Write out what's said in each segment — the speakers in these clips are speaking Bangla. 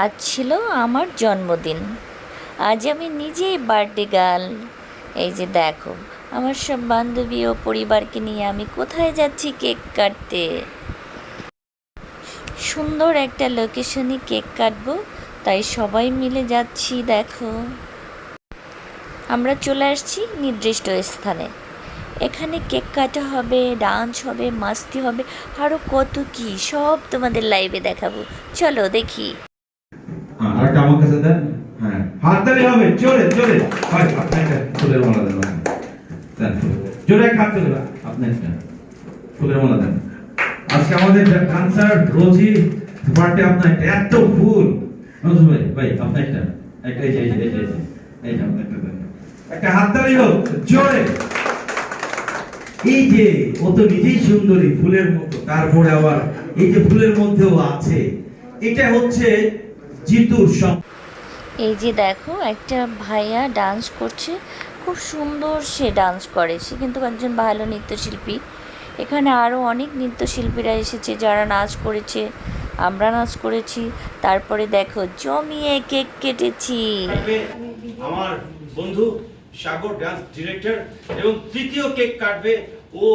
আজ ছিল আমার জন্মদিন। আজ আমি নিজেই বার্থডে গার্ল। এই যে দেখো, আমার সব বান্ধবী ও পরিবারকে নিয়ে আমি কোথায় যাচ্ছি কেক কাটতে? সুন্দর একটা লোকেশনে কেক কাটবো, তাই সবাই মিলে যাচ্ছি, দেখো। আমরা চলে আসছি নির্দিষ্ট স্থানে। এখানে কেক কাটা হবে, ডান্স হবে, মাস্তি হবে আরও কত কি সব তোমাদের লাইভে দেখাবো। চলো দেখি। আমার কাছে দেন? হ্যাঁ। হাততালি হবে জোরে জোরে। হয় ফুলের মালা দেন। দেন জোরে এক হাত আপনি ফুলের মালা দেন। আজকে আমাদের ডান্সার রোজি আপনার এত ফুল। ভাই ভাই আপনি একটা একটা এই যে এই যে এই যে এই যে, একটা একটা হাততালি হোক জোরে। এই যে ও তো নিজেই সুন্দরী ফুলের মতো তারপরে আবার এই যে ফুলের মধ্যেও আছে এটা হচ্ছে জিতুর এই যে দেখো একটা ভাইয়া ডান্স করছে। খুব সুন্দর সে ডান্স করে। সে কিন্তু একজন ভালো নৃত্যশিল্পী। এখানে আরও অনেক নৃত্যশিল্পীরা এসেছে যারা নাচ করেছে। আমরা নাচ করেছি। তারপরে দেখো জমিয়ে কেক কেটেছি। আমার বন্ধু সাগর ডান্স ডিরেক্টর এবং তৃতীয় কেক কাটবে ও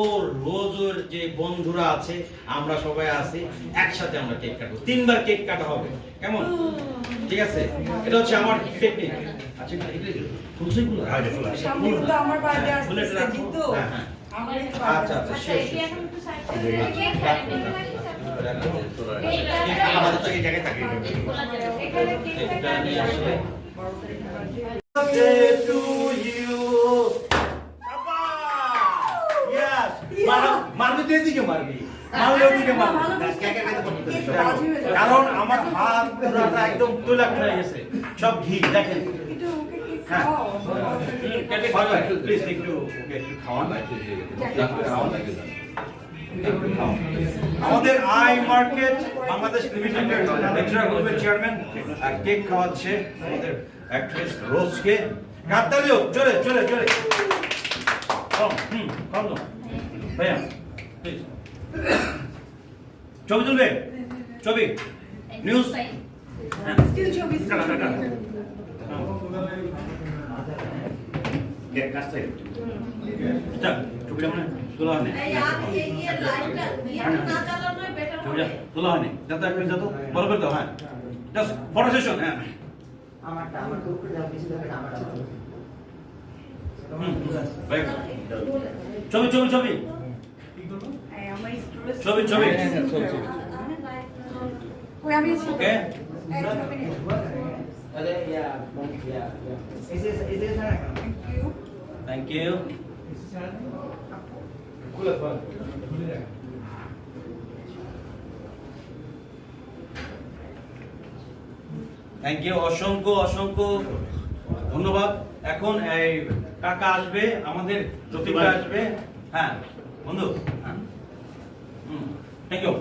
রোজের যে বন্ধুরা আছে আমরা সবাই আছি একসাথে আমরা কেক কাটবো। তিনবার কেক কাটা হবে। কেমন? ঠিক আছে? এটা হচ্ছে আমার টেকনিক আচ্ছা? হ্যাঁ, আমার হ্যাঁ। হ্যাঁ, আচ্ছা আচ্ছা আমাদের তো এই জায়গায় থাকে। কেকটা নিয়ে আসলে মারবি তো এদিকে মারবি। মারলে ওদিকে মারবি। কারণ আমার হাত পুরাটা একদম তুলাক হয়ে গেছে সব ঘি দেখেন হ্যাঁ। আমাদের আই মার্কেট বাংলাদেশ লিমিটেডের গ্রুপের চেয়ারম্যান কেক খাওয়াচ্ছে আমাদের অ্যাক্ট্রেস রোজকে কাতালিও চলে চলে চলে হুম কম ভাইয়া ছবি তুলবে ছবি নিউজ ছবি, ছবি। ছবিটা তোলা হয়নি ছবিটা তোলা হয়নি যাতে একটু যত বড় করে দাও হ্যাঁ। ফটো সেশন হ্যাঁ। হুম, ভাই, ছবি ছবি ছবি আমার স্টুডেন্ট- ছবি ছবি। আমি আছি। Okay. Thank you thank you অসংখ্য অসংখ্য ধন্যবাদ। এখন এই কাকা আসবে আমাদের আসবে। হ্যাঁ বন্ধু। হ্যাঁ। থ্যাংক ইউ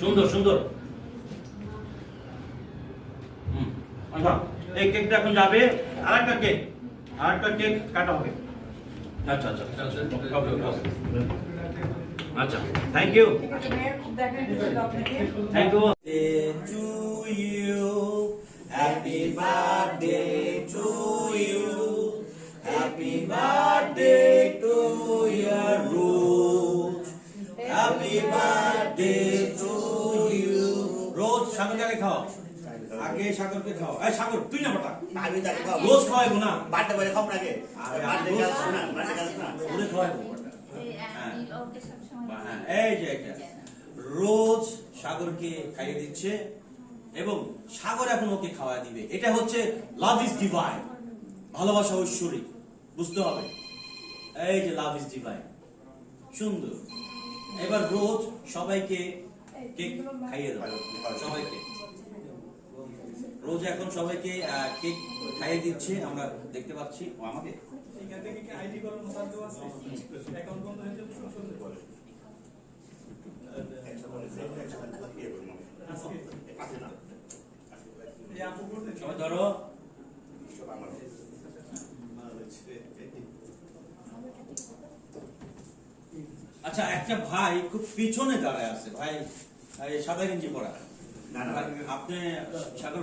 সুন্দর সুন্দর। হুম, আচ্ছা এই কেকটা এখন যাবে আর একটা কেক আর একটা কেক কাটা হবে। আচ্ছা আচ্ছা। আচ্ছা থ্যাংক ইউ। থ্যাংক ইউ রোজ খাও। আগে সাগরকে খাও। এই সাগর তুই না বটা। আমি তাকে খাব। রোজ খাওয়াইবো না। বলে খাব নাকি? আরে, বার্থডে রোজ না, বার্থডে কাজ না। ওরে বটা হ্যাঁ, এই যে রোজ সাগরকে খাইয়ে দিচ্ছে এবং সাগর এখন ওকে খাওয়া দিবে। এটা হচ্ছে লাভ ইজ ডিভাইন ভালোবাসা ঐশ্বরিক বুঝতে হবে? এই যে লাভ ইজ ডিভাইন সুন্দর। এবার রোজ সবাইকে কেক খাইয়ে দাও? সবাইকে। রোজ এখন সবাইকে কেক খাইয়ে দিচ্ছে আমরা দেখতে পাচ্ছি। ও আমাকে? ধরো। আচ্ছা একটা ভাই খুব পিছনে দাঁড়ায় আছে। ভাই সাদা গেঞ্জি পরা। আপনি সাগর